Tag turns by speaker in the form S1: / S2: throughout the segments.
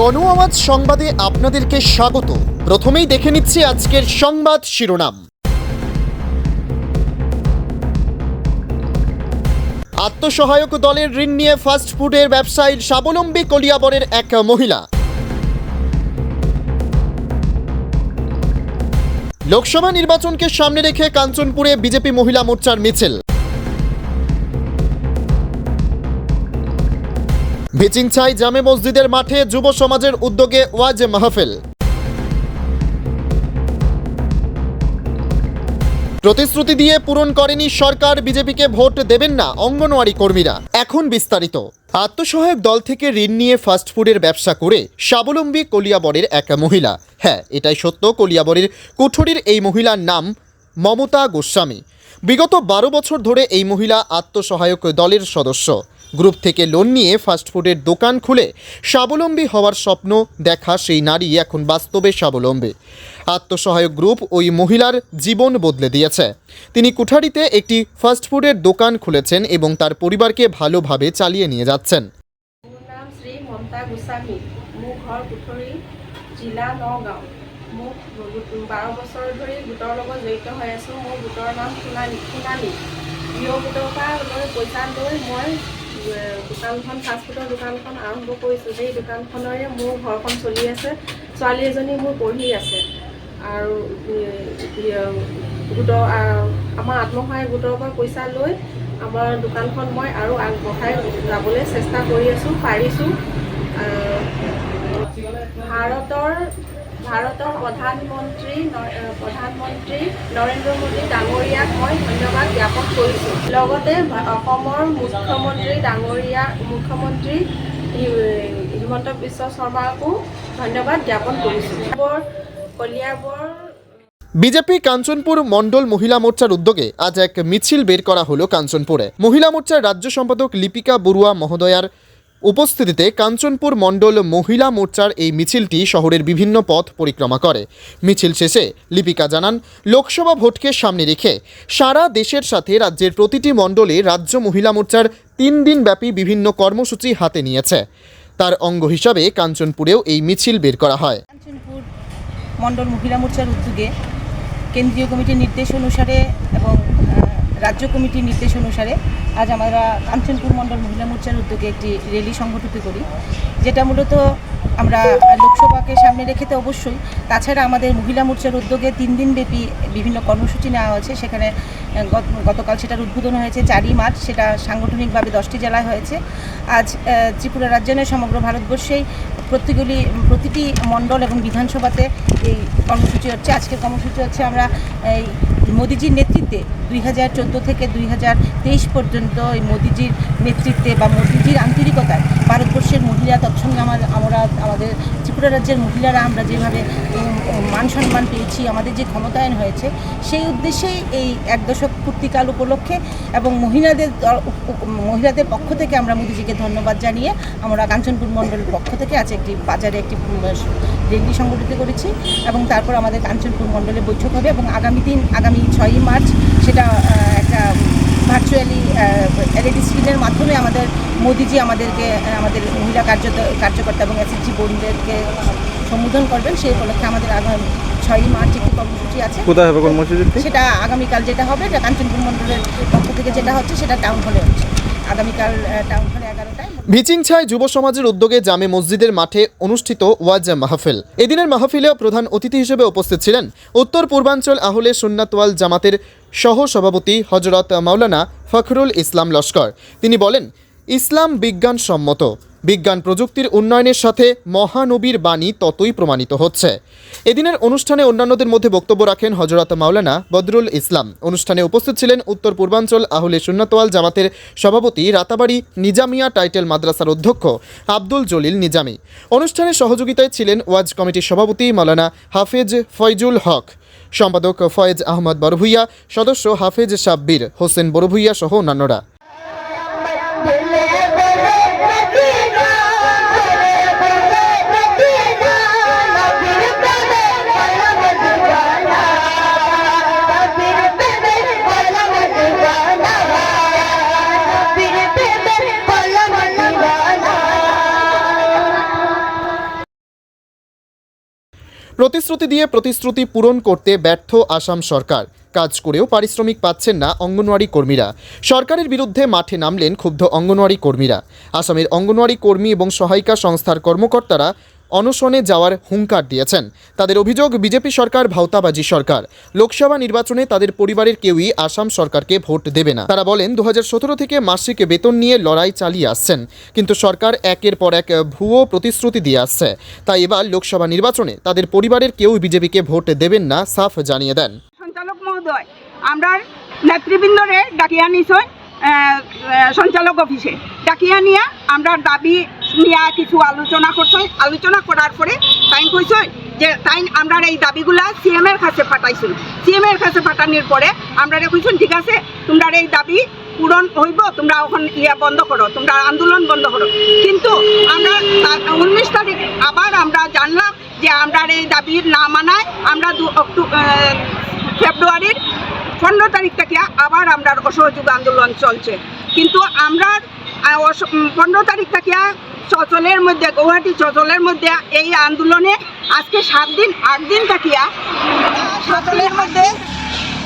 S1: গণ আওয়াজ সংবাদে আপনাদেরকে স্বাগত। প্রথমেই দেখে নিচ্ছি আজকের সংবাদ শিরোনাম। আত্মসহায়ক দলের ঋণ নিয়ে ফাস্ট ফুডের ব্যবসায়ীর স্বাবলম্বী কলিয়াবরের এক মহিলা। লোকসভা নির্বাচনকে সামনে রেখে কাঞ্চনপুরে বিজেপি মহিলা মোর্চার মিছিল। ভিচিংছাই জামে মসজিদের মাঠে যুব সমাজের উদ্যোগে ওয়াজ মাহফিল। প্রতিশ্রুতি দিয়ে পূরণ করেনি সরকার, বিজেপিকে ভোট দেবেন না অঙ্গনওয়াড়ি কর্মীরা। এখন বিস্তারিত। আত্মসহায়ক দল থেকে ঋণ নিয়ে ফাস্টফুডের ব্যবসা করে স্বাবলম্বী কলিয়াবরের এক মহিলা। হ্যাঁ এটাই সত্য, কলিয়াবরের কুঠুরির এই মহিলার নাম মমতা গোস্বামী। বিগত বারো বছর ধরে এই মহিলা আত্মসহায়ক দলের সদস্য। গ্রুপ থেকে লোন নিয়ে ফাস্টফুডের দোকান খুলে স্বাবলম্বী হওয়ার স্বপ্ন দেখা সেই নারী এখন বাস্তবে স্বাবলম্বী। আত্মসহায়ক গ্রুপ ওই মহিলার জীবন বদলে দিয়েছে। তিনি কুঠারিতে একটি ফাস্টফুডের দোকান খুলেছেন এবং তার পরিবারকে ভালোভাবে চালিয়ে নিয়ে যাচ্ছেন।
S2: বাৰ বছৰ ধৰি গোটৰ লগত জড়িত হৈ আছোঁ। মোৰ গোটৰ নাম সোণালী সোণালী। প্ৰিয় গোটৰ পৰা লৈ পইচা লৈ মই দোকানখন ফাষ্টফুডৰ দোকানখন আৰম্ভ কৰিছোঁ। সেই দোকানখনৰে মোৰ ঘৰখন চলি আছে। ছোৱালী এজনী মোৰ পঢ়ি আছে। আৰু গোটৰ আমাৰ আত্মসহায়ক গোটৰ পৰা পইচা লৈ আমাৰ দোকানখন মই আৰু আগবঢ়াই যাবলৈ চেষ্টা কৰি আছোঁ পাৰিছোঁ। ভাৰতৰ ভাৰতৰ প্ৰধানমন্ত্ৰী প্ৰধানমন্ত্ৰী নৰেন্দ্ৰ মোদী ডাঙৰীয়াক মই ধন্যবাদ জ্ঞাপন কৰিছোঁ। লগতে অসমৰ মুখ্যমন্ত্ৰী ডাঙৰীয়া মুখ্যমন্ত্ৰী হিমন্ত বিশ্ব শৰ্মাকো ধন্যবাদ জ্ঞাপন কৰিছোঁ। বৰ কলিয়াবৰ
S1: বিজেপি কাঞ্চনপুর মণ্ডল মহিলা মোর্চার উদ্যোগে আজ এক মিছিল বের করা হলো কাঞ্চনপুরে মহিলা মোর্চার রাজ্য সম্পাদক লিপিকা বড়ুয়া মহোদয়ার উপস্থিতিতে কাঞ্চনপুর মণ্ডল মহিলা মোর্চার এই মিছিলটি শহরের বিভিন্ন পথ পরিক্রমা করে। মিছিল শেষে লিপিকা জানান, লোকসভা ভোটকে সামনে রেখে সারা দেশের সাথে রাজ্যের প্রতিটি মণ্ডলে রাজ্য মহিলা মোর্চার তিন দিনব্যাপী বিভিন্ন কর্মসূচি হাতে নিয়েছে। তার অঙ্গ হিসাবে কাঞ্চনপুরেও এই মিছিল বের করা হয়।
S3: কাঞ্চনপুর মণ্ডল মহিলা মোর্চার উদ্যোগে কেন্দ্রীয় কমিটির নির্দেশ অনুসারে এবং রাজ্য কমিটির নির্দেশ অনুসারে আজ আমরা কাঞ্চনপুর মণ্ডল মহিলা মোর্চার উদ্যোগে একটি র্যালি সংগঠিত করি, যেটা মূলত আমরা লোকসভাকে সামনে রেখে তো অবশ্যই, তাছাড়া আমাদের মহিলা মোর্চার উদ্যোগে তিন দিনব্যাপী বিভিন্ন কর্মসূচি নেওয়া হয়েছে। সেখানে গত- গতকাল সেটার উদ্বোধন হয়েছে চারই মার্চ, সেটা সাংগঠনিকভাবে দশটি জেলায় হয়েছে। আজ ত্রিপুরা রাজ্য নয়, সমগ্র ভারতবর্ষেই প্রতিগুলি প্রতিটি মণ্ডল এবং বিধানসভাতে এই কর্মসূচি হচ্ছে। আজকের কর্মসূচি হচ্ছে আমরা এই মোদিজির নেতৃত্বে দুই হাজার চোদ্দ থেকে দুই হাজার তেইশ পর্যন্ত এই মোদিজির নেতৃত্বে বা মোদিজির আন্তরিকতায় ভারতবর্ষের মহিলা তৎসঙ্গে আমার আমরা আমাদের ত্রিপুরা রাজ্যের মহিলারা আমরা যেভাবে মান সম্মান পেয়েছি, আমাদের যে ক্ষমতায়ন হয়েছে, সেই উদ্দেশ্যেই এই এক দশক পূর্তিকাল উপলক্ষে এবং মহিলাদের মহিলাদের পক্ষ থেকে আমরা মোদিজিকে ধন্যবাদ জানিয়ে আমরা কাঞ্চনপুর মণ্ডলের পক্ষ থেকে আজ একটি বাজারে একটি র্যালি সংগঠিত করেছি এবং তারপর আমাদের কাঞ্চনপুর মণ্ডলে বৈঠক হবে এবং আগামী দিন, আগামী ছয়ই মার্চ সেটা একটা ভার্চুয়ালি এলইডি স্ক্রিনের মাধ্যমে আমাদের মোদিজি আমাদেরকে আমাদের মহিলা কার্য কার্যকর্তা এবং এসএসজি বোনদেরকে সম্বোধন করবেন। সেই উপলক্ষে আমাদের আগামী ছয়ই মার্চ একটি কর্মসূচি আছে।
S4: কোথায় হবে কর্মসূচি
S3: সেটা আগামীকাল যেটা হবে কাঞ্চনপুর মন্ডলের পক্ষ থেকে যেটা হচ্ছে সেটা টাউন হলে হচ্ছে। আগামীকাল টাউন হলে
S1: ভিচিংছায় যুব সমাজের উদ্যোগে জামে মসজিদের মাঠে অনুষ্ঠিত ওয়াজ মাহফিল। এদিনের মাহফিলেও প্রধান অতিথি হিসেবে উপস্থিত ছিলেন উত্তর পূর্বাঞ্চল আহলে সুন্নাতওয়াল জামাতের সহ সভাপতি হজরত মাওলানা ফখরুল ইসলাম লস্কর। তিনি বলেন, ইসলাম বিজ্ঞান সম্মত বিজ্ঞান প্রযুক্তির উন্নয়নের সাথে মহানবীর বাণী ততই প্রমাণিত হচ্ছে। এদিনের অনুষ্ঠানে অন্যান্যদের মধ্যে বক্তব্য রাখেন হজরত মাওলানা বদরুল ইসলাম। অনুষ্ঠানে উপস্থিত ছিলেন উত্তর পূর্বাঞ্চল আহলে সুন্নাতওয়াল জামাতের সভাপতি রাতাবাড়ি নিজামিয়া টাইটেল মাদ্রাসার অধ্যক্ষ আব্দুল জলিল নিজামি। অনুষ্ঠানে সহযোগিতায় ছিলেন ওয়াজ কমিটির সভাপতি মাওলানা হাফেজ ফয়জুল হক। সম্পাদক ফয়েজ আহমদ বড়ভুইয়া, সদস্য হাফেজ সাব্বির, হোসেন বড়ভুইয়া সহ অন্যান্যরা। প্রতিশ্রুতি দিয়ে প্রতিশ্রুতি পূরণ করতে ব্যর্থ আসাম সরকার। কাজ করেও পারিশ্রমিক পাচ্ছেন না অঙ্গনওয়াড়ি কর্মীরা। সরকারের বিরুদ্ধে মাঠে নামলেন ক্ষুব্ধ অঙ্গনওয়াড়ি কর্মীরা। আসামের অঙ্গনওয়াড়ি কর্মী এবং সহায়িকা সংস্থার কর্মকর্তারা অনশনে যাওয়ার হুঙ্কার দিয়েছেন। তাদের অভিযোগ, বিজেপি সরকার ভাওতাবাজি সরকার। লোকসভা নির্বাচনে তাদের পরিবারের কেউই আসাম সরকারকে ভোট দেবে না। তারা বলেন, দুহাজার সতেরো থেকে মাসিক বেতন নিয়ে লড়াই চালিয়ে আসছেন। কিন্তু সরকার একের পর এক ভুয়ো প্রতিশ্রুতি দিয়ে আসছে। তাই এবার লোকসভা নির্বাচনে তাদের পরিবারের কেউ বিজেপিকে ভোট দেবেন না, সাফ জানিয়ে দেন।
S4: সঞ্চালক মহোদয় আমরা নেতৃবৃন্দরে ডাকিয়া নিছই সঞ্চালক অফিসে। ডাকিয়া নিয়া আমরা দাবি নিয়া কিছু আলোচনা করছই। আলোচনা করার পরে তাই কইছই যে তাই আমরা এই দাবিগুলা সিএম এর কাছে পাঠাইছিল সিএম এর কাছে পাঠানোর পরে আমরা কইছুন, ঠিক আছে তোমরা এই দাবি পূরণ হইব, তোমরা ওখান ইয়া বন্ধ করো, তোমরা আন্দোলন বন্ধ করো। কিন্তু আমরা উনিশ তারিখ আবার আমরা জানলাম যে আমরা এই দাবির না মানায় আমরা দু ফেব্রুয়ারির পনেরো তারিখ থেকে আবার আমরা অসহযোগ আন্দোলন চলছে। কিন্তু আমরা পনেরো তারিখ থেকে চচলের মধ্যে, গৌহাটি চচলের মধ্যে এই আন্দোলনে আজকে সাত দিন, আট দিন থাকিয়া চচলের মধ্যে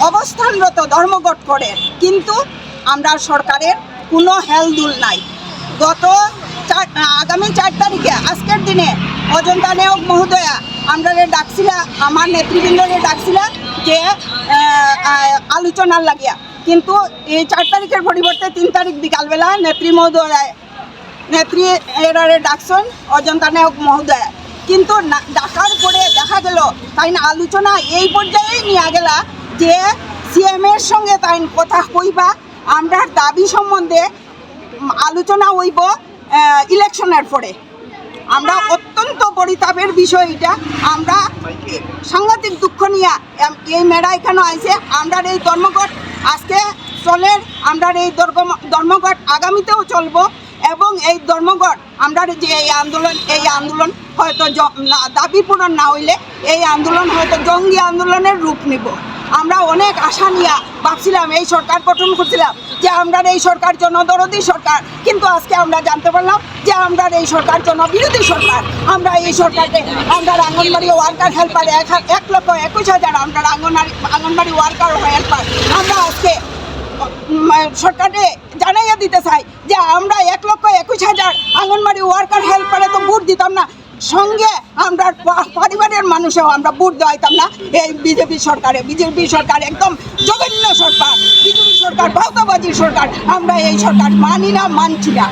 S4: অবস্থানরত ধর্মঘট করে। কিন্তু আমরা সরকারের কোনো হেলদুল নাই। গত চার, আগামী চার তারিখে, আজকের দিনে অজন্তা নেওক মহোদয়া আমরা ডাকছিলা, আমার নেতৃবৃন্দরে ডাকছিলা যে আলোচনার লাগিয়া। কিন্তু এই চার তারিখের পরিবর্তে তিন তারিখ বিকালবেলা নেত্রী মহোদয়, নেত্রী এরারে ডাকছেন অজন্তা নায়ক মহোদয়। কিন্তু ডাকার পরে দেখা গেল, তাই না আলোচনা এই পর্যায়েই নিয়ে গেলা যে সিএম এর সঙ্গে তাই কথা কইবা আমরা দাবি সম্বন্ধে আলোচনা হইব ইলেকশনের পরে। আমরা অত্যন্ত পরিতাপের বিষয় এটা। আমরা সাংঘাতিক দুঃখ নিয়ে এই মেয়েরা এখানে আইছে। আমরা এই ধর্মঘট আজকে চলে আমরা এই ধর্ম- ধর্মঘট আগামীতেও চলবো এবং এই ধর্মঘট আমরা যে এই আন্দোলন এই আন্দোলন হয়তো দাবি পূরণ না হইলে এই আন্দোলন হয়তো জঙ্গি আন্দোলনের রূপ নিব। আমরা অনেক আশা নিয়ে ভাবছিলাম এই সরকার গঠন করছিলাম যে আমরা এই সরকার জন্য জনদরদি সরকার। কিন্তু আজকে আমরা জানতে পারলাম যে আমরা এই সরকার জনবিরোধী সরকার। আমরা এই সরকারকে আমরা আঙ্গনবাড়ি ওয়ার্কার হেল্পার এক এক লক্ষ একুশ হাজার আমরা আঙ্গনবাড়ি আঙ্গনবাড়ি ওয়ার্কার হেল্পার আমরা আজকে উম, সরকারে জানাইয়া দিতে চাই যে আমরা এক লক্ষ একুশ হাজার আঙ্গনবাড়ি ওয়ার্কার হেল্পারে তো ভোট দিতাম না। সঙ্গে আমরা পরিবারের মানুষেও আমরা ভোট দেওয়াইতাম না। এই বিজেপি সরকারে, বিজেপি সরকার একদম জঘন্য সরকার, বিজেপি সরকার ভৌতবাজির সরকার। আমরা এই সরকার মানি না, মানছি না।